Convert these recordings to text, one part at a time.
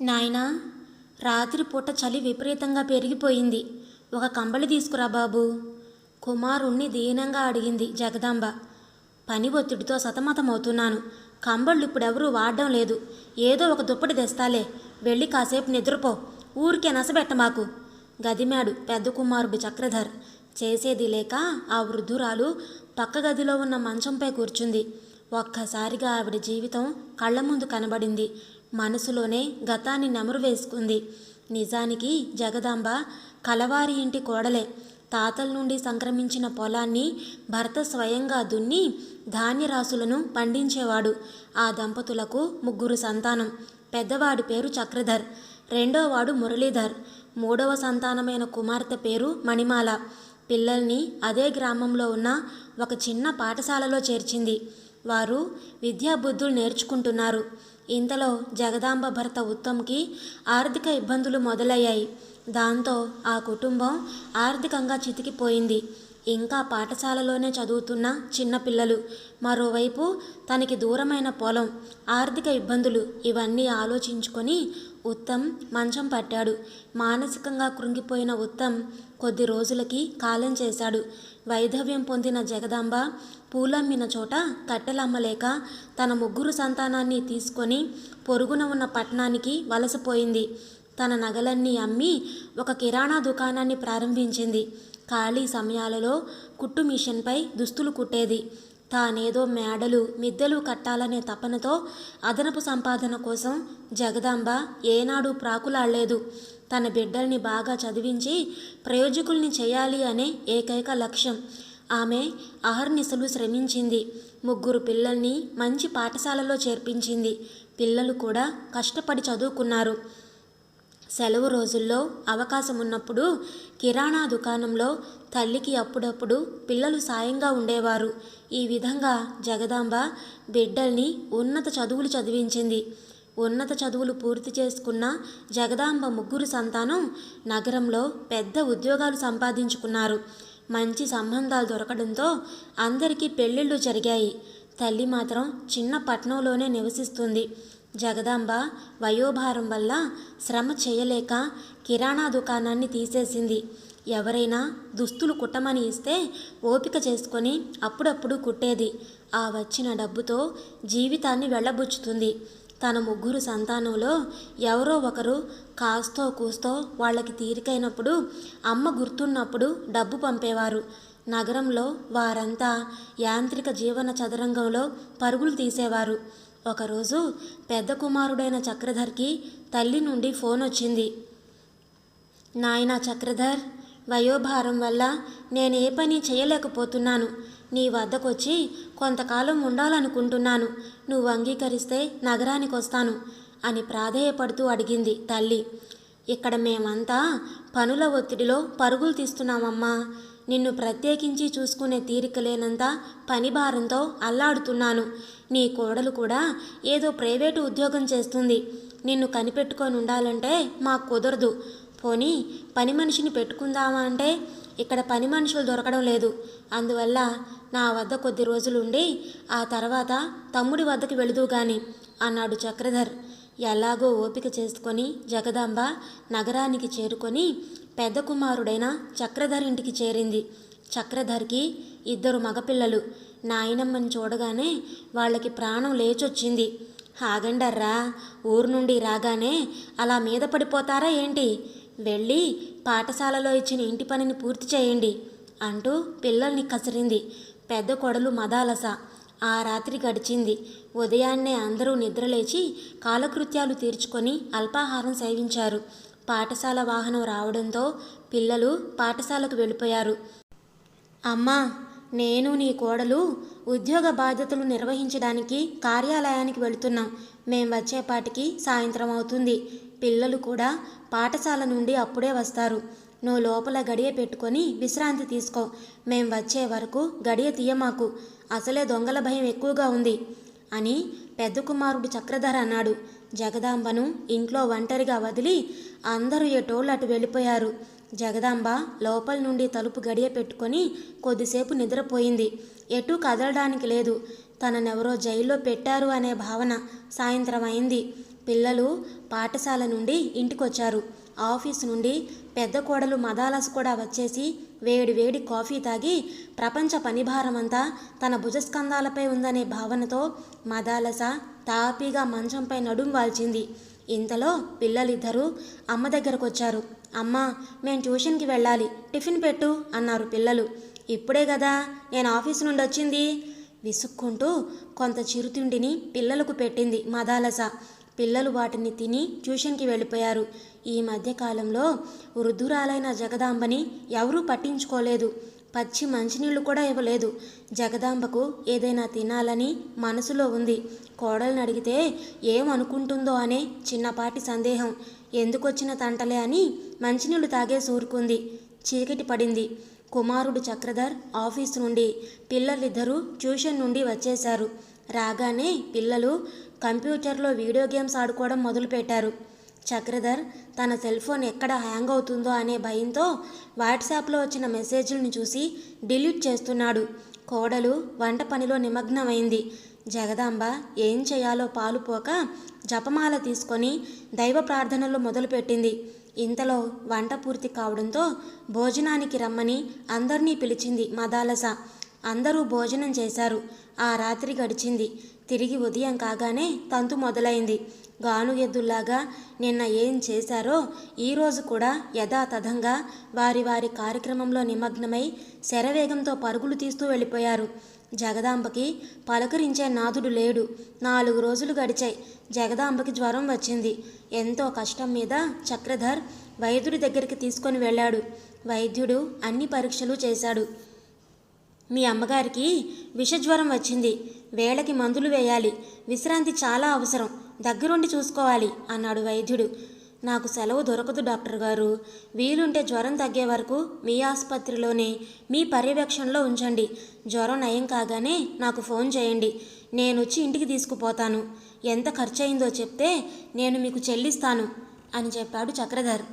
నాయనా రాత్రిపూట చలి విపరీతంగా పెరిగిపోయింది. ఒక కంబళి తీసుకురా బాబు. కుమారుణ్ణి దీనంగా అడిగింది జగదాంబ. పని ఒత్తిడితో సతమతమవుతున్నాను. కంబళ్ళు ఇప్పుడెవరూ వాడడం లేదు. ఏదో ఒక దుప్పటి తెస్తాలే. వెళ్ళి కాసేపు నిద్రపో. ఊరికే నసబెట్ట మాకు. గదిమాడు పెద్ద కుమారుడు చక్రధర్. చేసేది లేక ఆ వృద్ధురాలు పక్క గదిలో ఉన్న మంచంపై కూర్చుంది. ఒక్కసారిగా ఆవిడ జీవితం కళ్ళ ముందు కనబడింది. మనసులోనే గతాన్ని నెమరు వేసుకుంది. నిజానికి జగదాంబ కలవారి ఇంటి కోడలే. తాతల నుండి సంక్రమించిన పొలాన్ని భర్త స్వయంగా దున్ని ధాన్యరాశులను పండించేవాడు. ఆ దంపతులకు ముగ్గురు సంతానం. పెద్దవాడి పేరు చక్రధర్. రెండోవాడు మురళీధర్. మూడవ సంతానమైన కుమార్తె పేరు మణిమాల. పిల్లల్ని అదే గ్రామంలో ఉన్న ఒక చిన్న పాఠశాలలో చేర్చింది. వారు విద్యాబుద్ధులు నేర్చుకుంటున్నారు. ఇంతలో జగదాంబ భర్త ఉత్తమ్కి ఆర్థిక ఇబ్బందులు మొదలయ్యాయి. దాంతో ఆ కుటుంబం ఆర్థికంగా చితికిపోయింది. ఇంకా పాఠశాలలోనే చదువుతున్న చిన్నపిల్లలు మరోవైపు తనకి దూరమైన పొలం ఆర్థిక ఇబ్బందులు ఇవన్నీ ఆలోచించుకొని ఉత్తమ్ మంచం పట్టాడు. మానసికంగా కృంగిపోయిన ఉత్తమ్ కొద్ది రోజులకి కాలం చేశాడు. వైధవ్యం పొందిన జగదాంబ పూలమ్మిన చోట కట్టెలమ్మలేక తన ముగ్గురు సంతానాన్ని తీసుకొని పొరుగున ఉన్న పట్టణానికి వలసపోయింది. తన నగలన్నీ అమ్మి ఒక కిరాణా దుకాణాన్ని ప్రారంభించింది. ఖాళీ సమయాలలో కుట్టు మిషన్పై దుస్తులు కుట్టేది. తానేదో మేడలు మిద్దెలు కట్టాలనే తపనతో అదనపు సంపాదన కోసం జగదాంబ ఏనాడు ప్రాకులాడలేదు. తన బిడ్డల్ని బాగా చదివించి ప్రయోజకుల్ని చేయాలి అనే ఏకైక లక్ష్యం. ఆమె అహర్నిశలు శ్రమించింది. ముగ్గురు పిల్లల్ని మంచి పాఠశాలలో చేర్పించింది. పిల్లలు కూడా కష్టపడి చదువుకున్నారు. సెలవు రోజుల్లో అవకాశం ఉన్నప్పుడు కిరాణా దుకాణంలో తల్లికి అప్పుడప్పుడు పిల్లలు సాయంగా ఉండేవారు. ఈ విధంగా జగదాంబ బిడ్డల్ని ఉన్నత చదువులు చదివించింది. ఉన్నత చదువులు పూర్తి చేసుకున్న జగదాంబ ముగ్గురు సంతానం నగరంలో పెద్ద ఉద్యోగాలు సంపాదించుకున్నారు. మంచి సంబంధాలు దొరకడంతో అందరికీ పెళ్ళిళ్ళు జరిగాయి. తల్లి మాత్రం చిన్న పట్నంలోనే నివసిస్తుంది. జగదాంబ వయోభారం వల్ల శ్రమ చేయలేక కిరాణా దుకాణాన్ని తీసేసింది. ఎవరైనా దుస్తులు కుట్టమని ఇస్తే ఓపిక చేసుకొని అప్పుడప్పుడు కుట్టేది. ఆ వచ్చిన డబ్బుతో జీవితాన్ని వెళ్ళబుచ్చుతుంది. తన ముగ్గురు సంతానంలో ఎవరో ఒకరు కాస్తో కూస్తో వాళ్ళకి తీరికైనప్పుడు అమ్మ గుర్తున్నప్పుడు డబ్బు పంపేవారు. నగరంలో వారంతా యాంత్రిక జీవన చదరంగంలో పరుగులు తీసేవారు. ఒకరోజు పెద్ద కుమారుడైన చక్రధర్కి తల్లి నుండి ఫోన్ వచ్చింది. నాయనా చక్రధర్ వయోభారం వల్ల నేను ఏ పని చేయలేకపోతున్నాను. నీ వద్దకొచ్చి కొంతకాలం ఉండాలనుకుంటున్నాను. నువ్వు అంగీకరిస్తే నగరానికి వస్తాను అని ప్రాధేయపడుతూ అడిగింది తల్లి. ఇక్కడ మేమంతా పనుల ఒత్తిడిలో పరుగులు తీస్తున్నామమ్మా. నిన్ను ప్రత్యేకించి చూసుకునే తీరిక లేనంత పని భారంతో అల్లాడుతున్నాను. నీ కోడలు కూడా ఏదో ప్రైవేటు ఉద్యోగం చేస్తుంది. నిన్ను కనిపెట్టుకొని ఉండాలంటే మాకు కుదరదు. పోనీ పని మనిషిని పెట్టుకుందామా అంటే ఇక్కడ పని మనుషులు దొరకడం లేదు. అందువల్ల నా వద్ద కొద్ది రోజులు ఉండి ఆ తర్వాత తమ్ముడి వద్దకు వెళుదు గాని అన్నాడు చక్రధర్. ఎలాగో ఓపిక చేసుకొని జగదాంబ నగరానికి చేరుకొని పెద్ద కుమారుడైన చక్రధర్ ఇంటికి చేరింది. చక్రధర్కి ఇద్దరు మగపిల్లలు. నాయనమ్మని చూడగానే వాళ్ళకి ప్రాణం లేచొచ్చింది. ఆగండర్రా ఊరు నుండి రాగానే అలా మీద పడిపోతారా ఏంటి? వెళ్ళి పాఠశాలలో ఇచ్చిన ఇంటి పనిని పూర్తి చేయండి అంటూ పిల్లల్ని కసిరింది. పెద్ద కొడలు మదాలస. ఆ రాత్రి గడిచింది. ఉదయాన్నే అందరూ నిద్రలేచి కాలకృత్యాలు తీర్చుకొని అల్పాహారం సేవించారు. పాఠశాల వాహనం రావడంతో పిల్లలు పాఠశాలకు వెళ్ళిపోయారు. అమ్మా నేను నీ కోడలు ఉద్యోగ బాధ్యతలు నిర్వహించడానికి కార్యాలయానికి వెళుతున్నాం. మేం వచ్చేపాటికి సాయంత్రం అవుతుంది. పిల్లలు కూడా పాఠశాల నుండి అప్పుడే వస్తారు. నువ్వు లోపల గడియ పెట్టుకొని విశ్రాంతి తీసుకో. మేం వచ్చే వరకు గడియ తీయమాకు అసలే దొంగల భయం ఎక్కువగా ఉంది అని పెద్ద కుమారుడు చక్రధర అన్నాడు. జగదాంబను ఇంట్లో ఒంటరిగా వదిలి అందరూ ఎటోళ్ళు అటు వెళ్ళిపోయారు. జగదాంబ లోపల నుండి తలుపు గడియ పెట్టుకొని కొద్దిసేపు నిద్రపోయింది. ఎటూ కదలడానికి లేదు. తననెవరో జైల్లో పెట్టారు అనే భావన సాయంత్రం అయింది. పిల్లలు పాఠశాల నుండి ఇంటికొచ్చారు. ఆఫీస్ నుండి పెద్ద కోడలు మదాలస్ కూడా వచ్చేసి వేడి వేడి కాఫీ తాగి ప్రపంచ పనిభారమంతా తన భుజస్కంధాలపై ఉందనే భావనతో మదాలస తాపీగా మంచంపై నడుం వాల్చింది. ఇంతలో పిల్లలిద్దరూ అమ్మ దగ్గరకు వచ్చారు అమ్మా మేము ట్యూషన్కి వెళ్ళాలి. టిఫిన్ పెట్టు అన్నారు పిల్లలు. ఇప్పుడే కదా నేను ఆఫీస్ నుండి వచ్చింది. విసుక్కుంటూ కొంత చిరుతిండిని పిల్లలకు పెట్టింది మదాలస. పిల్లలు వాటిని తిని ట్యూషన్కి వెళ్ళిపోయారు. ఈ మధ్యకాలంలో వృద్ధురాలైన జగదాంబని ఎవరూ పట్టించుకోలేదు. పచ్చి మంచినీళ్ళు కూడా ఇవ్వలేదు. జగదాంబకు ఏదైనా తినాలని మనసులో ఉంది. కోడల్ని అడిగితే ఏమనుకుంటుందో అనే చిన్నపాటి సందేహం. ఎందుకొచ్చిన తంటలే అని మంచినీళ్ళు తాగే సూరుకుంది. చీకటి పడింది. కుమారుడు చక్రధర్ ఆఫీస్ నుండి పిల్లలిద్దరూ ట్యూషన్ నుండి వచ్చేశారు. రాగానే పిల్లలు కంప్యూటర్లో వీడియో గేమ్స్ ఆడుకోవడం మొదలుపెట్టారు. చక్రధర్ తన సెల్ ఫోన్ ఎక్కడ హ్యాంగ్ అవుతుందో అనే భయంతో వాట్సాప్లో వచ్చిన మెసేజ్లను చూసి డిలీట్ చేస్తున్నాడు. కోడలు వంట పనిలో నిమగ్నమైంది. జగదాంబ ఏం చేయాలో పాలుపోక జపమాల తీసుకొని దైవ ప్రార్థనలు మొదలుపెట్టింది. ఇంతలో వంట పూర్తి కావడంతో భోజనానికి రమ్మని అందరినీ పిలిచింది మదాలస. అందరూ భోజనం చేశారు. ఆ రాత్రి గడిచింది. తిరిగి ఉదయం కాగానే తంతు మొదలైంది. గాను ఎద్దుల్లాగా నిన్న ఏం చేశారో ఈరోజు కూడా యథాతథంగా వారి వారి కార్యక్రమంలో నిమగ్నమై శరవేగంతో పరుగులు తీస్తూ వెళ్ళిపోయారు. జగదాంబకి పలకరించే నాదుడు లేడు. నాలుగు రోజులు గడిచాయి. జగదాంబకి జ్వరం వచ్చింది. ఎంతో కష్టం మీద చక్రధర్ వైద్యుడి దగ్గరికి తీసుకొని వెళ్ళాడు. వైద్యుడు అన్ని పరీక్షలు చేశాడు. మీ అమ్మగారికి విషజ్వరం వచ్చింది. వేళకి మందులు వేయాలి. విశ్రాంతి చాలా అవసరం. దగ్గరుండి చూసుకోవాలి అన్నాడు వైద్యుడు. నాకు సెలవు దొరకదు డాక్టర్ గారు. వీలుంటే జ్వరం తగ్గే వరకు మీ ఆసుపత్రిలోనే మీ పర్యవేక్షణలో ఉంచండి. జ్వరం నయం కాగానే నాకు ఫోన్ చేయండి. నేను వచ్చి ఇంటికి తీసుకుపోతాను. ఎంత ఖర్చయిందో చెప్తే నేను మీకు చెల్లిస్తాను అని చెప్పాడు చక్రధర్.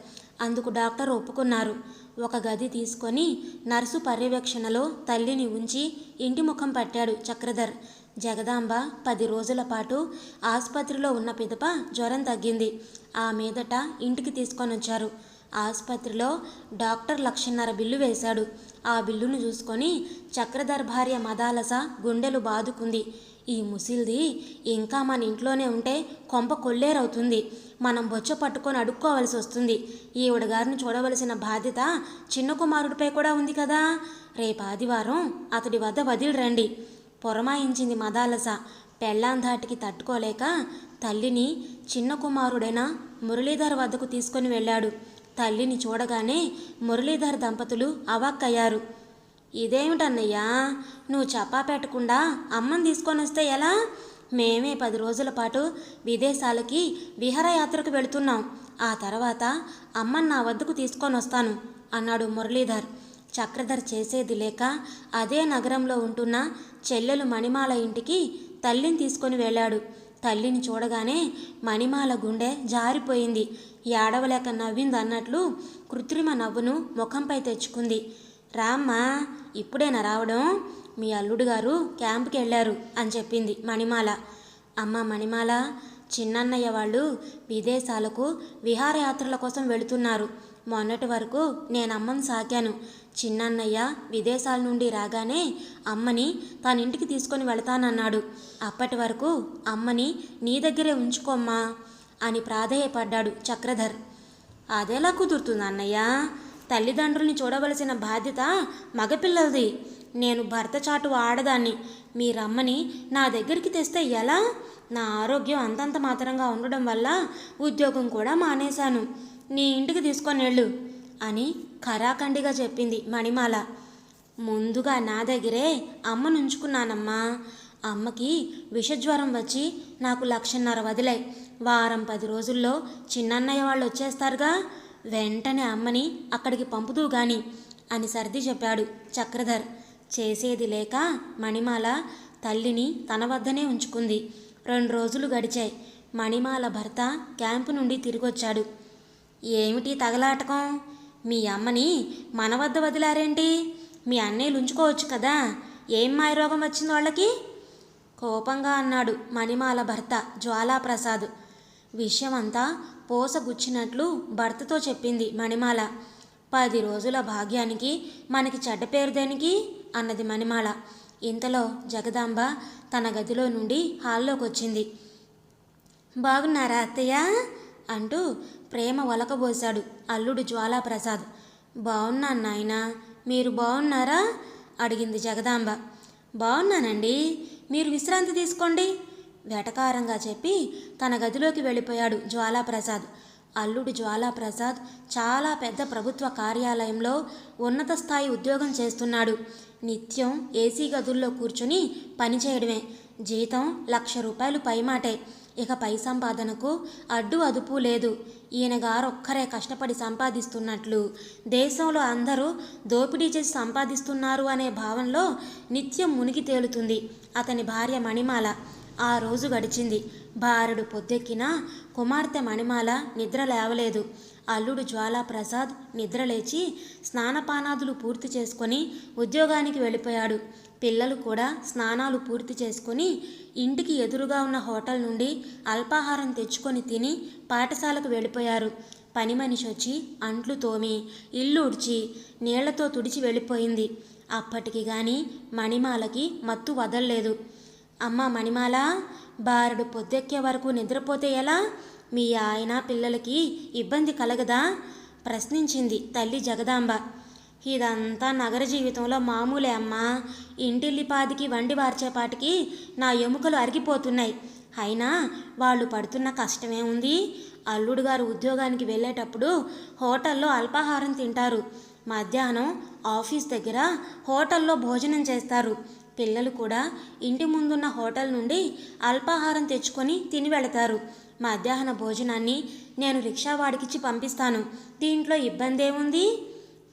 అందుకు డాక్టర్ ఒప్పుకున్నారు. ఒక గది తీసుకొని నర్సు పర్యవేక్షణలో తల్లిని ఉంచి ఇంటి ముఖం పట్టాడు చక్రధర్. జగదాంబ పది రోజుల పాటు ఆసుపత్రిలో ఉన్న పిదప జ్వరం తగ్గింది. ఆ మీదట ఇంటికి తీసుకొని వచ్చారు ఆసుపత్రిలో డాక్టర్ లక్షన్నర బిల్లు వేశాడు. ఆ బిల్లును చూసుకొని చక్రధర్ భార్య మదాలస గుండెలు బాదుకుంది. ఈ ముసిల్ది ఇంకా మన ఇంట్లోనే ఉంటే కొంప కొల్లేరవుతుంది. మనం బొచ్చ పట్టుకొని అడుక్కోవలసి వస్తుంది. ఈవిడ గారిని చూడవలసిన బాధ్యత చిన్న కుమారుడిపై కూడా ఉంది కదా. రేపు ఆదివారం అతడి వద్ద వదిలి రండి పొరమాయించింది మదాలస. పెళ్ళాం ధాటికి తట్టుకోలేక తల్లిని చిన్న కుమారుడైన మురళీధర్ వద్దకు తీసుకొని వెళ్ళాడు. తల్లిని చూడగానే మురళీధర్ దంపతులు అవాక్కయ్యారు. ఇదేమిటన్నయ్యా? నువ్వు చెప్పా పెట్టకుండా అమ్మని తీసుకొని వస్తే ఎలా? మేమే పది రోజుల పాటు విదేశాలకి విహారయాత్రకు వెళుతున్నాం. ఆ తర్వాత అమ్మని నా వద్దకు తీసుకొని వస్తాను అన్నాడు మురళీధర్. చక్రధర్ చేసేది లేక అదే నగరంలో ఉంటున్న చెల్లెలు మణిమాల ఇంటికి తల్లిని తీసుకొని వెళ్ళాడు. తల్లిని చూడగానే మణిమాల గుండె జారిపోయింది. ఏడవలేక నవ్వింది అన్నట్లు కృత్రిమ నవ్వును ముఖంపై తెచ్చుకుంది. రామ్మా ఇప్పుడేనా రావడం? మీ అల్లుడు గారు క్యాంప్కి వెళ్ళారు అని చెప్పింది మణిమాల. అమ్మ మణిమాల చిన్నన్నయ్య వాళ్ళు విదేశాలకు విహారయాత్రల కోసం వెళుతున్నారు. మొన్నటి వరకు నేను అమ్మను సాకాను. చిన్నన్నయ్య విదేశాల నుండి రాగానే అమ్మని తన ఇంటికి తీసుకొని వెళతానన్నాడు. అప్పటి వరకు అమ్మని నీ దగ్గరే ఉంచుకోమ్మా అని ప్రాధేయపడ్డాడు చక్రధర్. అదేలా కుదురుతుంది అన్నయ్య? తల్లిదండ్రుల్ని చూడవలసిన బాధ్యత మగపిల్లలది. నేను భర్త చాటు ఆడదాన్ని. మీరమ్మని నా దగ్గరికి తెస్తే ఎలా? నా ఆరోగ్యం అంతంత మాత్రంగా ఉండడం వల్ల ఉద్యోగం కూడా మానేశాను. నీ ఇంటికి తీసుకొని వెళ్ళు అని ఖరాఖండిగా చెప్పింది మణిమాల. ముందుగా నా దగ్గరే అమ్మను ఉంచుకున్నానమ్మా అమ్మకి విషజ్వరం వచ్చి నాకు లక్షన్నర వదిలాయి. వారం పది రోజుల్లో చిన్నన్నయ్య వాళ్ళు వచ్చేస్తారుగా. వెంటనే అమ్మని అక్కడికి పంపుతూ గాని అని సర్ది చెప్పాడు చక్రధర్. చేసేది లేక మణిమాల తల్లిని తన వద్దనే ఉంచుకుంది. రెండు రోజులు గడిచాయి. మణిమాల భర్త క్యాంపు నుండి తిరిగొచ్చాడు. ఏమిటి తగలాటకం? మీ అమ్మని మన వద్ద వదిలారేంటి? మీ అన్నయ్యలు ఉంచుకోవచ్చు కదా. ఏం మాయరోగం వచ్చింది వాళ్ళకి? కోపంగా అన్నాడు మణిమాల భర్త జ్వాలాప్రసాద్. విషయమంతా పోసగుచ్చినట్లు భర్తతో చెప్పింది మణిమాల. పది రోజుల భాగ్యానికి మనకి చెడ్డ పేరు దేనికి? అన్నది మణిమాల. ఇంతలో జగదాంబ తన గదిలో నుండి హాల్లోకి వచ్చింది బాగున్నారా అత్తయ్య? అంటూ ప్రేమ వలకబోశాడు అల్లుడు జ్వాలాప్రసాద్. బాగున్నాను నాయనా మీరు బాగున్నారా అడిగింది జగదాంబ. బాగున్నానండి మీరు విశ్రాంతి తీసుకోండి వెటకారంగా చెప్పి తన గదిలోకి వెళ్ళిపోయాడు జ్వాలాప్రసాద్. అల్లుడు జ్వాలాప్రసాద్ చాలా పెద్ద ప్రభుత్వ కార్యాలయంలో ఉన్నత స్థాయి ఉద్యోగం చేస్తున్నాడు. నిత్యం ఏసీ గదుల్లో కూర్చుని పనిచేయడమే జీతం లక్ష రూపాయలు పైమాటే. ఇక పై సంపాదనకు అడ్డు అదుపు లేదు. ఈయన గారొక్కరే కష్టపడి సంపాదిస్తున్నట్లు. దేశంలో అందరూ దోపిడీ చేసి సంపాదిస్తున్నారు అనే భావనలో నిత్యం మునిగి తేలుతుంది అతని భార్య మణిమాల. ఆ రోజు గడిచింది. భార్యడు పొద్దెక్కినా కుమార్తె మణిమాల నిద్ర లేవలేదు. అల్లుడు జ్వాలాప్రసాద్ నిద్రలేచి స్నానపానాదులు పూర్తి చేసుకొని ఉద్యోగానికి వెళ్ళిపోయాడు. పిల్లలు కూడా స్నానాలు పూర్తి చేసుకొని ఇంటికి ఎదురుగా ఉన్న హోటల్ నుండి అల్పాహారం తెచ్చుకొని తిని పాఠశాలకు వెళ్ళిపోయారు. పని మనిషి వచ్చి అంట్లు తోమి ఇల్లు ఉడిచి నీళ్ళతో తుడిచి వెళ్ళిపోయింది. అప్పటికి గాని మణిమాలకి మత్తు వదల్లేదు. అమ్మ మణిమాల బారుడు పొద్దెక్కే వరకు నిద్రపోతే ఎలా? మీ ఆయన పిల్లలకి ఇబ్బంది కలగదా? ప్రశ్నించింది తల్లి జగదాంబ. ఇదంతా నగర జీవితంలో మామూలే అమ్మా. ఇంటిల్లిపాదికి వండి వార్చేపాటికి నా ఎముకలు అరిగిపోతున్నాయి. అయినా వాళ్ళు పడుతున్న కష్టమే ఉంది. అల్లుడు గారు ఉద్యోగానికి వెళ్ళేటప్పుడు హోటల్లో అల్పాహారం తింటారు. మధ్యాహ్నం ఆఫీస్ దగ్గర హోటల్లో భోజనం చేస్తారు. పిల్లలు కూడా ఇంటి ముందున్న హోటల్ నుండి అల్పాహారం తెచ్చుకొని తిని వెళతారు. మధ్యాహ్న భోజనాన్ని నేను రిక్షావాడికిచ్చి పంపిస్తాను. దీంట్లో ఇబ్బంది ఏముంది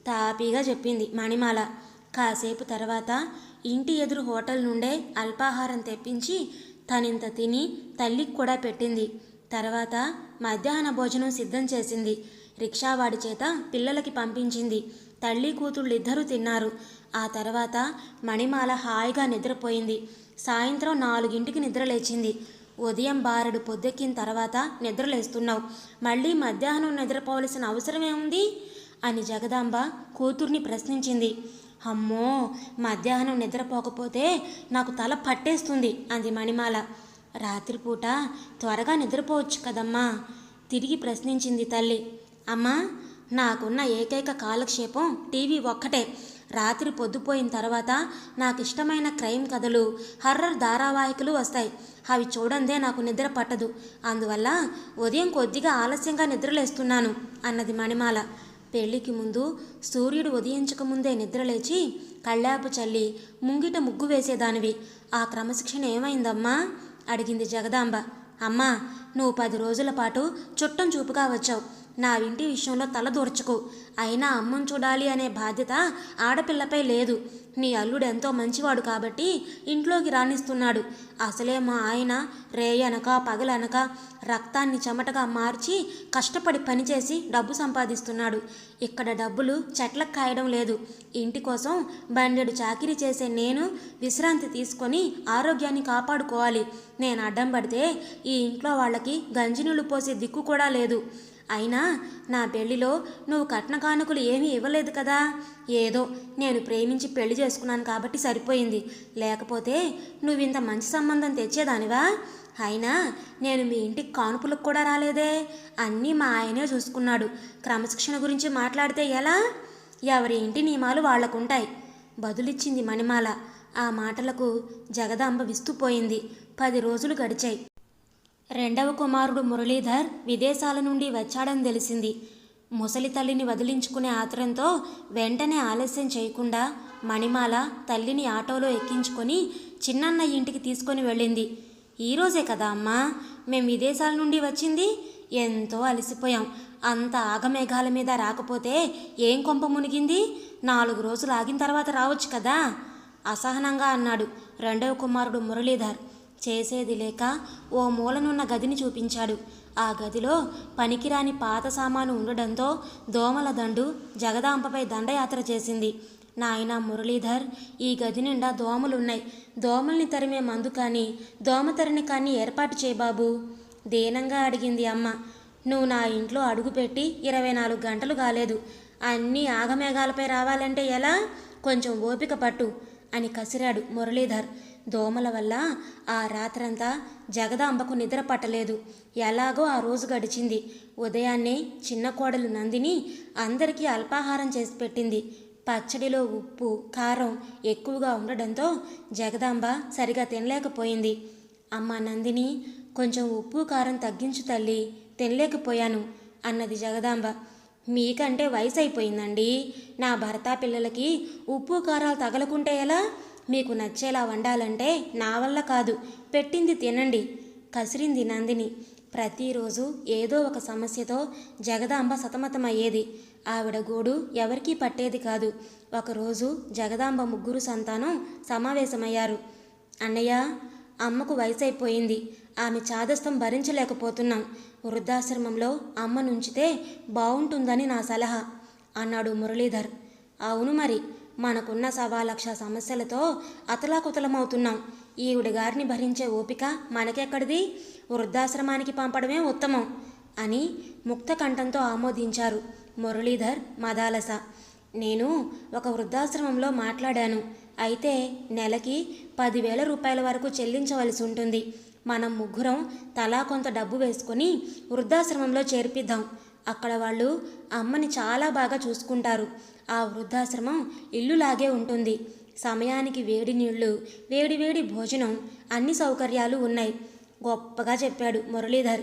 తాపీగా చెప్పింది మణిమాల. కాసేపు తర్వాత ఇంటి ఎదురు హోటల్ నుండే అల్పాహారం తెప్పించి తనింత తిని తల్లికి కూడా పెట్టింది. తర్వాత మధ్యాహ్న భోజనం సిద్ధం చేసింది. రిక్షావాడి చేత పిల్లలకి పంపించింది. తల్లి కూతుళ్ళు ఇద్దరూ తిన్నారు. ఆ తర్వాత మణిమాల హాయిగా నిద్రపోయింది. సాయంత్రం నాలుగింటికి నిద్రలేచింది ఉదయం బారెడు పొద్దెక్కిన తర్వాత నిద్రలేస్తున్నావు. మళ్ళీ మధ్యాహ్నం నిద్రపోవలసిన అవసరమేముంది? అని జగదాంబ కూతుర్ని ప్రశ్నించింది. అమ్మో మధ్యాహ్నం నిద్రపోకపోతే నాకు తల పట్టేస్తుంది అంది మణిమాల. రాత్రిపూట త్వరగా నిద్రపోవచ్చు కదమ్మా తిరిగి ప్రశ్నించింది తల్లి. అమ్మా నాకున్న ఏకైక కాలక్షేపం టీవీ ఒక్కటే. రాత్రి పొద్దుపోయిన తర్వాత నాకు ఇష్టమైన క్రైమ్ కథలు హర్రర్ ధారావాహికలు వస్తాయి. అవి చూడందే నాకు నిద్ర పట్టదు. అందువల్ల ఉదయం కొద్దిగా ఆలస్యంగా నిద్రలేస్తున్నాను అన్నది మణిమాల. పెళ్ళికి ముందు సూర్యుడు ఉదయించక ముందే నిద్రలేచి కళ్ళాపు చల్లి ముంగిట ముగ్గు వేసేదానివి. ఆ క్రమశిక్షణ ఏమైందమ్మా? అడిగింది జగదాంబ. అమ్మా నువ్వు పది రోజుల పాటు చుట్టం చూపుగా వచ్చావు. నా ఇంటి విషయంలో తల దూర్చకు. అయినా అమ్మను చూడాలి అనే బాధ్యత ఆడపిల్లపై లేదు. నీ అల్లుడు ఎంతో మంచివాడు కాబట్టి ఇంట్లోకి రాణిస్తున్నాడు. అసలే మా ఆయన రేయనక పగలనక రక్తాన్ని చెమటగా మార్చి కష్టపడి పనిచేసి డబ్బు సంపాదిస్తున్నాడు. ఇక్కడ డబ్బులు చెట్లకు కాయడం లేదు. ఇంటి కోసం బండెడు చాకిరీ చేసే నేను విశ్రాంతి తీసుకొని ఆరోగ్యాన్ని కాపాడుకోవాలి. నేను అడ్డం పడితే ఈ ఇంట్లో వాళ్ళకి గంజినీళ్ళు పోసే దిక్కు కూడా లేదు. అయినా నా పెళ్ళిలో నువ్వు కట్న కానుకలు ఏమీ ఇవ్వలేదు కదా. ఏదో నేను ప్రేమించి పెళ్ళి చేసుకున్నాను కాబట్టి సరిపోయింది. లేకపోతే నువ్వు ఇంత మంచి సంబంధం తెచ్చేదానివా? అయినా నేను మీ ఇంటికి కానుపులకు కూడా రాలేదే. అన్నీ మా ఆయనే చూసుకున్నాడు. క్రమశిక్షణ గురించి మాట్లాడితే ఎలా? ఎవరి ఇంటి నియమాలు వాళ్ళకుంటాయి బదులిచ్చింది మణిమాల. ఆ మాటలకు జగదాంబ విస్తుపోయింది. పది రోజులు గడిచాయి. రెండవ కుమారుడు మురళీధర్ విదేశాల నుండి వచ్చాడని తెలిసింది. ముసలి తల్లిని వదిలించుకునే ఆత్రంతో వెంటనే ఆలస్యం చేయకుండా మణిమాల తల్లిని ఆటోలో ఎక్కించుకొని చిన్నన్న ఇంటికి తీసుకొని వెళ్ళింది. ఈరోజే కదా అమ్మా మేము విదేశాల నుండి వచ్చింది. ఎంతో అలసిపోయాం. అంత ఆగమేఘాల మీద రాకపోతే ఏం కొంప మునిగింది? నాలుగు రోజులు ఆగిన తర్వాత రావచ్చు కదా? అసహనంగా అన్నాడు రెండవ కుమారుడు మురళీధర్. చేసేది లేక ఓ మూలనున్న గదిని చూపించాడు. ఆ గదిలో పనికిరాని పాత సామాను ఉండడంతో దోమల దండు జగదాంబపై దండయాత్ర చేసింది. నాయన మురళీధర్ ఈ గది నిండా దోమలున్నాయి. దోమల్ని తరిమే మందు కానీ దోమతరిని కానీ ఏర్పాటు చేయబాబు దీనంగా అడిగింది అమ్మ. నువ్వు నా ఇంట్లో అడుగుపెట్టి ఇరవై నాలుగు గంటలు కాలేదు. అన్నీ ఆగమేఘాలపై రావాలంటే ఎలా? కొంచెం ఓపిక పట్టు అని కసిరాడు మురళీధర్. దోమల వల్ల ఆ రాత్రంతా జగదాంబకు నిద్ర పట్టలేదు. ఎలాగో ఆ రోజు గడిచింది. ఉదయాన్నే చిన్న కోడలు నందిని అందరికీ అల్పాహారం చేసి పెట్టింది. పచ్చడిలో ఉప్పు కారం ఎక్కువగా ఉండడంతో జగదాంబ సరిగా తినలేకపోయింది. అమ్మ నందిని కొంచెం ఉప్పు కారం తగ్గించు తల్లి తినలేకపోయాను అన్నది జగదాంబ. మీకంటే వయసు అయిపోయిందండి నా భర్త పిల్లలకి ఉప్పు కారాలు తగలకుంటే ఎలా? మీకు నచ్చేలా వండాలంటే నా వల్ల కాదు. పెట్టింది తినండి. కసిరింది నందిని. ప్రతిరోజు ఏదో ఒక సమస్యతో జగదాంబ సతమతమయ్యేది. ఆవిడ గోడు ఎవరికీ పట్టేది కాదు. ఒకరోజు జగదాంబ ముగ్గురు సంతానం సమావేశమయ్యారు. అన్నయ్య అమ్మకు వయసు అయిపోయింది ఆమె చాదస్తం భరించలేకపోతున్నాం. వృద్ధాశ్రమంలో అమ్మనుంచితే బాగుంటుందని నా సలహా అన్నాడు మురళీధర్. అవును మరి మనకున్న సవా లక్ష సమస్యలతో అతలాకుతలమవుతున్నాం. ఈవిడ గారిని భరించే ఓపిక మనకెక్కడిది? వృద్ధాశ్రమానికి పంపడమే ఉత్తమం అని ముక్త కంఠంతో ఆమోదించారు మురళీధర్ మదాలస. నేను ఒక వృద్ధాశ్రమంలో మాట్లాడాను. అయితే నెలకి పదివేల రూపాయల వరకు చెల్లించవలసి ఉంటుంది. మనం ముగ్గురం తలా కొంత డబ్బు వేసుకొని వృద్ధాశ్రమంలో చేర్పిద్దాం. అక్కడ వాళ్ళు అమ్మని చాలా బాగా చూసుకుంటారు. ఆ వృద్ధాశ్రమం ఇల్లులాగే ఉంటుంది. సమయానికి వేడి నీళ్ళు వేడి వేడి భోజనం అన్ని సౌకర్యాలు ఉన్నాయి. గొప్పగా చెప్పాడు మురళీధర్.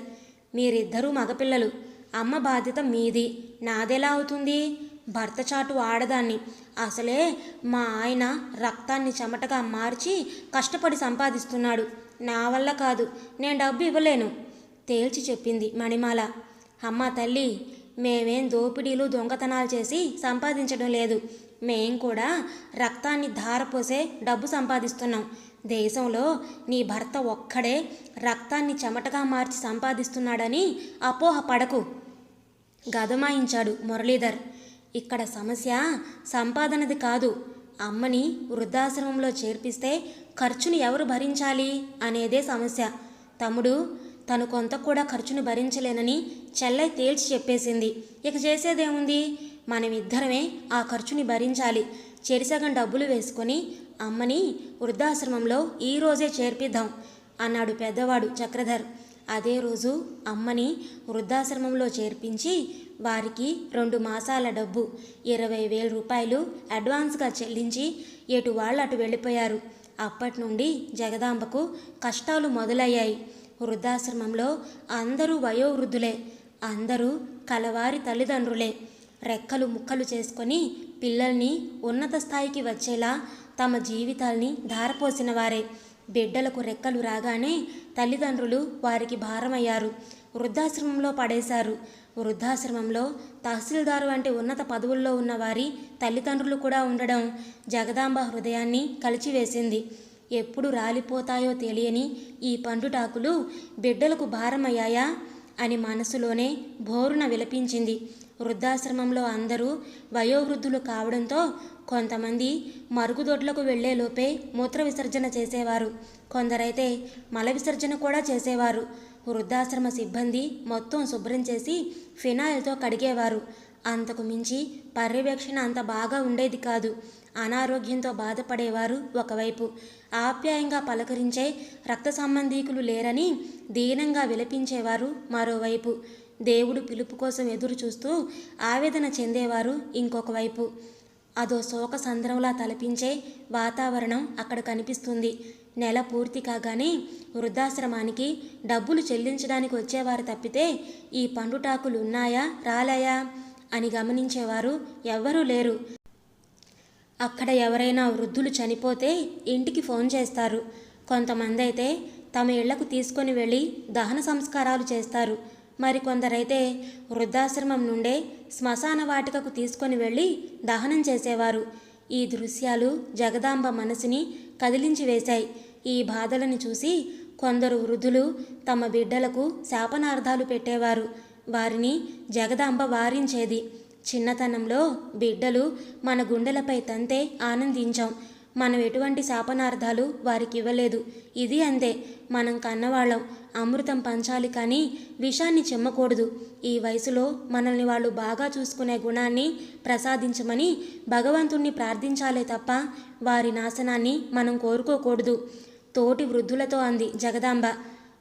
మీరిద్దరూ మగపిల్లలు. అమ్మ బాధ్యత మీది. నాదెలా అవుతుంది? భర్త చాటు ఆడదాన్ని. అసలే మా ఆయన రక్తాన్ని చెమటగా మార్చి కష్టపడి సంపాదిస్తున్నాడు. నా వల్ల కాదు. నేను డబ్బు ఇవ్వలేను. తేల్చి చెప్పింది మణిమాల. అమ్మ తల్లి మేమేం దోపిడీలు దొంగతనాలు చేసి సంపాదించడం లేదు. మేం కూడా రక్తాన్ని ధారపోసే డబ్బు సంపాదిస్తున్నాం. దేశంలో నీ భర్త ఒక్కడే రక్తాన్ని చెమటగా మార్చి సంపాదిస్తున్నాడని అపోహ పడకు గదమాయించాడు మురళీధర్. ఇక్కడ సమస్య సంపాదనది కాదు. అమ్మని వృద్ధాశ్రమంలో చేర్పిస్తే ఖర్చును ఎవరు భరించాలి అనేదే సమస్య. తమ్ముడు తను కొంత కూడా ఖర్చును భరించలేనని చెల్లై తేల్చి చెప్పేసింది. ఇక చేసేదేముంది? మనమిద్దరమే ఆ ఖర్చుని భరించాలి. చెరిసగం డబ్బులు వేసుకొని అమ్మని వృద్ధాశ్రమంలో ఈ రోజే చేర్పిద్దాం అన్నాడు పెద్దవాడు చక్రధర్. అదే రోజు అమ్మని వృద్ధాశ్రమంలో చేర్పించి వారికి రెండు మాసాల డబ్బు ఇరవై వేల రూపాయలు అడ్వాన్స్గా చెల్లించి ఎటు వాళ్ళు అటు వెళ్ళిపోయారు. అప్పటి నుండి జగదాంబకు కష్టాలు మొదలయ్యాయి. వృద్ధాశ్రమంలో అందరూ వయోవృద్ధులే. అందరూ కలవారి తల్లిదండ్రులే. రెక్కలు ముక్కలు చేసుకొని పిల్లల్ని ఉన్నత స్థాయికి వచ్చేలా తమ జీవితాల్ని ధారపోసిన వారే బిడ్డలకు రెక్కలు రాగానే తల్లిదండ్రులు వారికి భారమయ్యారు. వృద్ధాశ్రమంలో పడేశారు. వృద్ధాశ్రమంలో తహసీల్దారు వంటి ఉన్నత పదవుల్లో ఉన్న వారి తల్లిదండ్రులు కూడా ఉండడం జగదాంబ హృదయాన్ని కలిచివేసింది. ఎప్పుడు రాలిపోతాయో తెలియని ఈ పండుటాకులు బిడ్డలకు భారమయ్యాయా? అని మనసులోనే బోరున విలపించింది. వృద్ధాశ్రమంలో అందరూ వయోవృద్ధులు కావడంతో కొంతమంది మరుగుదొడ్లకు వెళ్ళేలోపే మూత్ర విసర్జన చేసేవారు. కొందరైతే మల విసర్జన కూడా చేసేవారు. వృద్ధాశ్రమ సిబ్బంది మొత్తం శుభ్రం చేసి ఫినాయిల్తో కడిగేవారు. అంతకు మించి పర్యవేక్షణ అంత బాగా ఉండేది కాదు. అనారోగ్యంతో బాధపడేవారు ఒకవైపు. ఆప్యాయంగా పలకరించే రక్త సంబంధీకులు లేరని దీనంగా విలపించేవారు మరోవైపు. దేవుడు పిలుపు కోసం ఎదురు చూస్తూ ఆవేదన చెందేవారు ఇంకొక వైపు. అదో శోక సంద్రంలా తలపించే వాతావరణం అక్కడ కనిపిస్తుంది. నెల పూర్తి కాగానే వృద్ధాశ్రమానికి డబ్బులు చెల్లించడానికి వచ్చేవారు తప్పితే ఈ పండుటాకులు ఉన్నాయా రాలాయా అని గమనించేవారు ఎవ్వరూ లేరు. అక్కడ ఎవరైనా వృద్ధులు చనిపోతే ఇంటికి ఫోన్ చేస్తారు. కొంతమంది అయితే తమ ఇళ్ళకు తీసుకొని వెళ్ళి దహన సంస్కారాలు చేస్తారు. మరికొందరైతే వృద్ధాశ్రమం నుండే శ్మశాన వాటికకు తీసుకొని వెళ్ళి దహనం చేసేవారు. ఈ దృశ్యాలు జగదాంబ మనసుని కదిలించి వేశాయి. ఈ బాధలను చూసి కొందరు వృద్ధులు తమ బిడ్డలకు శాపనార్థాలు పెట్టేవారు. వారిని జగదాంబ వారించేది. చిన్నతనంలో బిడ్డలు మన గుండెలపై తంతే ఆనందించాం. మనం ఎటువంటి శాపనార్థాలు వారికి ఇవ్వలేదు ఇది అంతే. మనం కన్నవాళ్ళం. అమృతం పంచాలి కానీ విషాన్ని చెమ్మకూడదు. ఈ వయసులో మనల్ని వాళ్ళు బాగా చూసుకునే గుణాన్ని ప్రసాదించమని భగవంతుణ్ణి ప్రార్థించాలే తప్ప వారి నాశనాన్ని మనం కోరుకోకూడదు. తోటి వృద్ధులతో అంది జగదాంబ.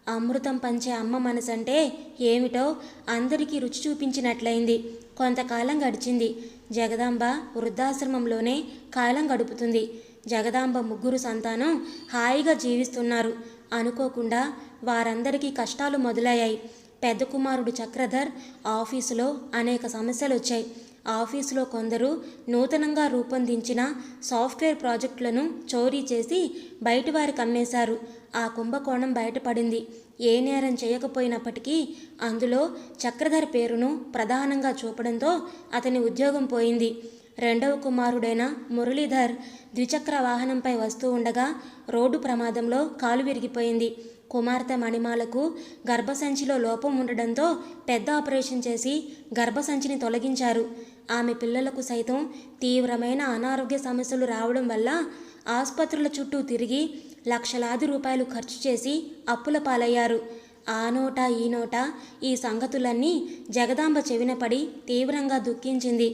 అమృతం పంచే అమ్మ మనసంటే ఏమిటో అందరికీ రుచి చూపించినట్లయింది. కొంతకాలం గడిచింది. జగదాంబ వృద్ధాశ్రమంలోనే కాలం గడుపుతుంది. జగదాంబ ముగ్గురు సంతానం హాయిగా జీవిస్తున్నారు. అనుకోకుండా వారందరికీ కష్టాలు మొదలయ్యాయి. పెద్ద కుమారుడు చక్రధర్ ఆఫీసులో అనేక సమస్యలు వచ్చాయి ఆఫీసులో కొందరు నూతనంగా రూపొందించిన సాఫ్ట్వేర్ ప్రాజెక్టులను చోరీ చేసి బయటివారికి అమ్మేశారు. ఆ కుంభకోణం బయటపడింది. ఏ నేరం చేయకపోయినప్పటికీ అందులో చక్రధర్ పేరును ప్రధానంగా చూపడంతో అతని ఉద్యోగం పోయింది. రెండవ కుమారుడైన మురళీధర్ ద్విచక్ర వాహనంపై వస్తూ ఉండగా రోడ్డు ప్రమాదంలో కాలు విరిగిపోయింది. కుమార్తె మణిమాలకు గర్భసంచిలో లోపం ఉండడంతో పెద్ద ఆపరేషన్ చేసి గర్భసంచిని తొలగించారు. ఆమె పిల్లలకు సైతం తీవ్రమైన అనారోగ్య సమస్యలు రావడం వల్ల ఆసుపత్రుల చుట్టూ తిరిగి లక్షలాది రూపాయలు ఖర్చు చేసి అప్పుల పాలయ్యారు. ఆ నోట ఈ నోట ఈ సంగతులన్నీ జగదాంబ చెవినపడి తీవ్రంగా దుఃఖించింది.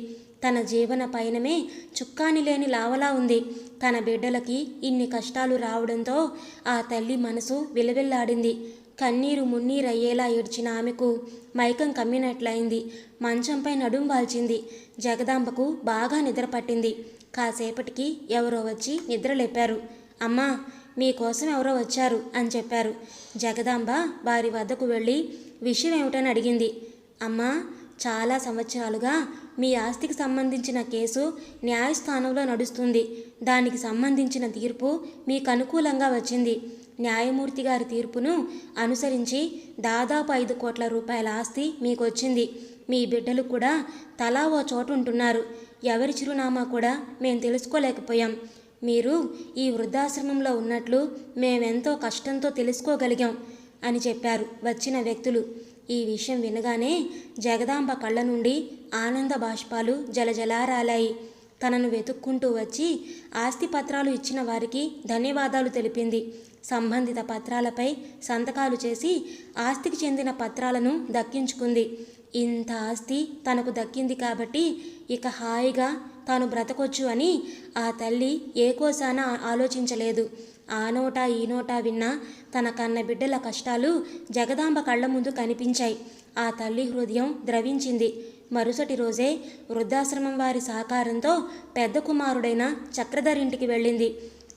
తన జీవన పయనమే చుక్కాని లేని లావలా ఉంది. తన బిడ్డలకి ఇన్ని కష్టాలు రావడంతో ఆ తల్లి మనసు విలవిల్లాడింది. కన్నీరు మున్నీరయ్యేలా ఏడ్చిన ఆమెకు మైకం కమ్మినట్లయింది. మంచంపై నడుం వాల్చింది. జగదాంబకు బాగా నిద్ర పట్టింది కాసేపటికి ఎవరో వచ్చి నిద్రలేపారు. అమ్మా మీకోసం ఎవరో వచ్చారు అని చెప్పారు. జగదాంబ వారి వద్దకు వెళ్ళి విషయం ఏమిటని అడిగింది. అమ్మా చాలా సంవత్సరాలుగా మీ ఆస్తికి సంబంధించిన కేసు న్యాయస్థానంలో నడుస్తుంది. దానికి సంబంధించిన తీర్పు మీకు అనుకూలంగా వచ్చింది. న్యాయమూర్తి గారి తీర్పును అనుసరించి దాదాపు ఐదు కోట్ల రూపాయల ఆస్తి మీకు వచ్చింది మీ బిడ్డలు కూడా తలా ఓ చోటు ఉంటున్నారు. ఎవరి చిరునామా కూడా మేము తెలుసుకోలేకపోయాం. మీరు ఈ వృద్ధాశ్రమంలో ఉన్నట్లు మేమెంతో కష్టంతో తెలుసుకోగలిగాం అని చెప్పారు. వచ్చిన వ్యక్తులు ఈ విషయం వినగానే జగదాంబ కళ్ళ నుండి ఆనంద బాష్పాలు జలజలారాలాయి. తనను వెతుక్కుంటూ వచ్చి ఆస్తి పత్రాలు ఇచ్చిన వారికి ధన్యవాదాలు తెలిపింది. సంబంధిత పత్రాలపై సంతకాలు చేసి ఆస్తికి చెందిన పత్రాలను దక్కించుకుంది. ఇంత ఆస్తి తనకు దక్కింది కాబట్టి ఇక హాయిగా తాను బ్రతకొచ్చు అని ఆ తల్లి ఏ కోసాన ఆలోచించలేదు. ఆ నోట ఈ నోట విన్న తన కన్న బిడ్డల కష్టాలు జగదాంబ కళ్ళ ముందు కనిపించాయి. ఆ తల్లి హృదయం ద్రవించింది. మరుసటి రోజే వృద్ధాశ్రమం వారి సహకారంతో పెద్ద కుమారుడైన చక్రధర్ ఇంటికి వెళ్ళింది.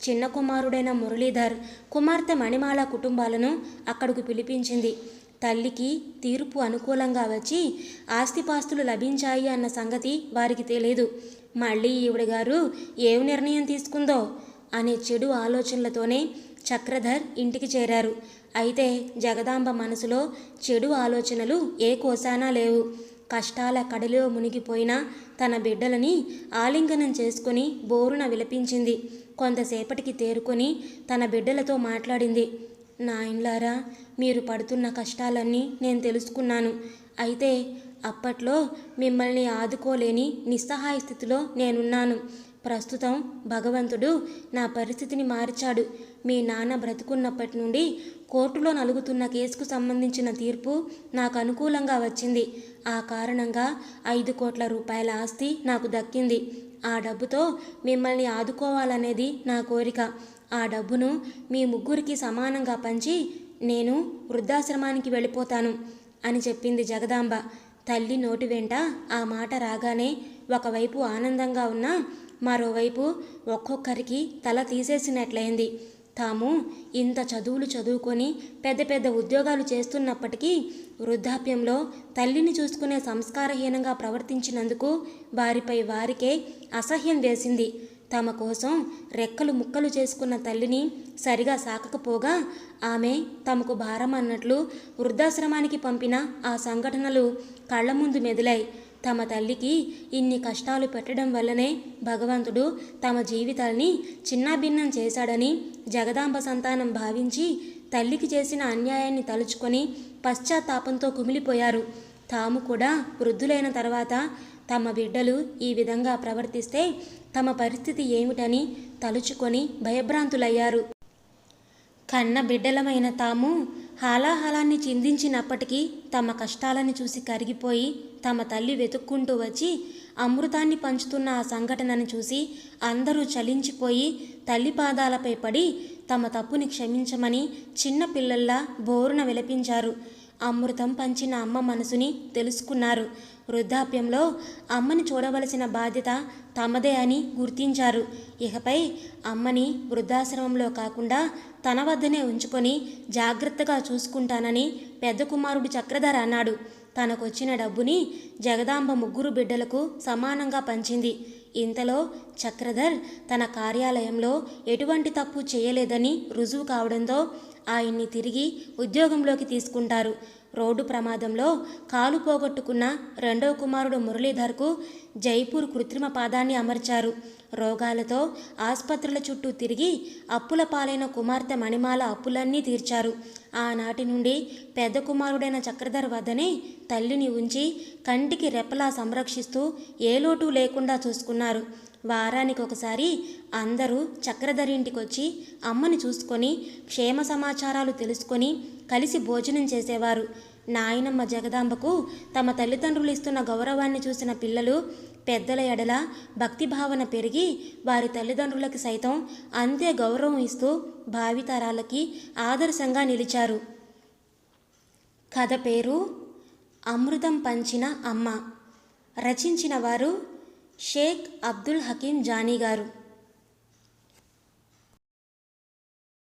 చిన్న కుమారుడైన మురళీధర్ కుమార్తె మణిమాల కుటుంబాలను అక్కడకు పిలిపించింది. తల్లికి తీర్పు అనుకూలంగా వచ్చి ఆస్తిపాస్తులు లభించాయి అన్న సంగతి వారికి తెలియదు. మళ్ళీ ఈవిడ గారు ఏం నిర్ణయం తీసుకుందో అనే చెడు ఆలోచనలతోనే చక్రధర్ ఇంటికి చేరారు. అయితే జగదాంబ మనసులో చెడు ఆలోచనలు ఏ కోసానా లేవు. కష్టాల కడలిలో మునిగిపోయిన తన బిడ్డలని ఆలింగనం చేసుకుని బోరున విలపించింది. కొంతసేపటికి తేరుకొని తన బిడ్డలతో మాట్లాడింది. నాయన్లారా మీరు పడుతున్న కష్టాలన్నీ నేను తెలుసుకున్నాను. అయితే అప్పట్లో మిమ్మల్ని ఆదుకోలేని నిస్సహాయ స్థితిలో నేనున్నాను. ప్రస్తుతం భగవంతుడు నా పరిస్థితిని మార్చాడు. మీ నాన్న బ్రతుకున్నప్పటి నుండి కోర్టులో నలుగుతున్న కేసుకు సంబంధించిన తీర్పు నాకు అనుకూలంగా వచ్చింది. ఆ కారణంగా ఐదు కోట్ల రూపాయల ఆస్తి నాకు దక్కింది. ఆ డబ్బుతో మిమ్మల్ని ఆదుకోవాలనేది నా కోరిక. ఆ డబ్బును మీ ముగ్గురికి సమానంగా పంచి నేను వృద్ధాశ్రమానికి వెళ్ళిపోతాను అని చెప్పింది జగదాంబ. తల్లి నోటి వెంట ఆ మాట రాగానే ఒకవైపు ఆనందంగా ఉన్నా మరోవైపు ఒక్కొక్కరికి తల తీసేసినట్లయింది. తాము ఇంత చదువులు చదువుకొని పెద్ద పెద్ద ఉద్యోగాలు చేస్తున్నప్పటికీ వృద్ధాప్యంలో తల్లిని చూసుకునే సంస్కారహీనంగా ప్రవర్తించినందుకు వారిపై వారికే అసహ్యం వేసింది. తమ కోసం రెక్కలు ముక్కలు చేసుకున్న తల్లిని సరిగా సాకకపోగా ఆమె తమకు భారం అన్నట్లు వృద్ధాశ్రమానికి పంపిన ఆ సంఘటనలు కళ్ళ ముందు మెదిలాయి. తమ తల్లికి ఇన్ని కష్టాలు పెట్టడం వల్లనే భగవంతుడు తమ జీవితాల్ని చిన్నాభిన్నం చేశాడని జగదాంబ సంతానం భావించి తల్లికి చేసిన అన్యాయాన్ని తలుచుకొని పశ్చాత్తాపంతో కుమిలిపోయారు. తాము కూడా వృద్ధులైన తర్వాత తమ బిడ్డలు ఈ విధంగా ప్రవర్తిస్తే తమ పరిస్థితి ఏమిటని తలుచుకొని భయభ్రాంతులయ్యారు. కన్న బిడ్డలమైన తాము హాలాహలాన్ని చిందించినప్పటికీ తమ కష్టాలను చూసి కరిగిపోయి తమ తల్లి వెతుక్కుంటూ వచ్చి అమృతాన్ని పంచుతున్న ఆ సంఘటనను చూసి అందరూ చలించిపోయి తల్లి పాదాలపై పడి తమ తప్పుని క్షమించమని చిన్న పిల్లల్లా బోరున విలపించారు. అమృతం పంచిన అమ్మ మనసుని తెలుసుకున్నారు. వృద్ధాప్యంలో అమ్మని చూడవలసిన బాధ్యత తమదే అని గుర్తించారు. ఇకపై అమ్మని వృద్ధాశ్రమంలో కాకుండా తన వద్దనే ఉంచుకొని జాగ్రత్తగా చూసుకుంటానని పెద్ద కుమారుడు చక్రధర అన్నాడు. తనకొచ్చిన డబ్బుని జగదాంబ ముగ్గురు బిడ్డలకు సమానంగా పంచింది. ఇంతలో చక్రధర్ తన కార్యాలయంలో ఎటువంటి తప్పు చేయలేదని రుజువు కావడంతో ఆయన్ని తిరిగి ఉద్యోగంలోకి తీసుకుంటారు. రోడ్డు ప్రమాదంలో కాలు పోగొట్టుకున్న రెండో కుమారుడు మురళీధర్కు జైపూర్ కృత్రిమ పాదాన్ని అమర్చారు. రోగాలతో ఆసుపత్రుల చుట్టూ తిరిగి అప్పుల పాలైన కుమార్తె మణిమాల అప్పులన్నీ తీర్చారు. ఆనాటి నుండి పెద్ద కుమారుడైన చక్రధర్ వద్దనే తల్లిని ఉంచి కంటికి రెప్పలా సంరక్షిస్తూ ఏ లోటు లేకుండా చూసుకున్నారు. వారానికి ఒకసారి అందరూ చక్రధర్ ఇంటికొచ్చి అమ్మని చూసుకొని క్షేమ సమాచారాలు తెలుసుకొని కలిసి భోజనం చేసేవారు. నాయనమ్మ జగదాంబకు తమ తల్లిదండ్రులు ఇస్తున్న గౌరవాన్ని చూసిన పిల్లలు పెద్దల ఎడల భక్తి భావన పెరిగి వారి తల్లిదండ్రులకి సైతం అంతే గౌరవం ఇస్తూ భావితరాలకి ఆదర్శంగా నిలిచారు. కథ పేరు అమృతం పంచిన అమ్మ. రచించిన వారు షేక్ అబ్దుల్ హకీం జానీ గారు.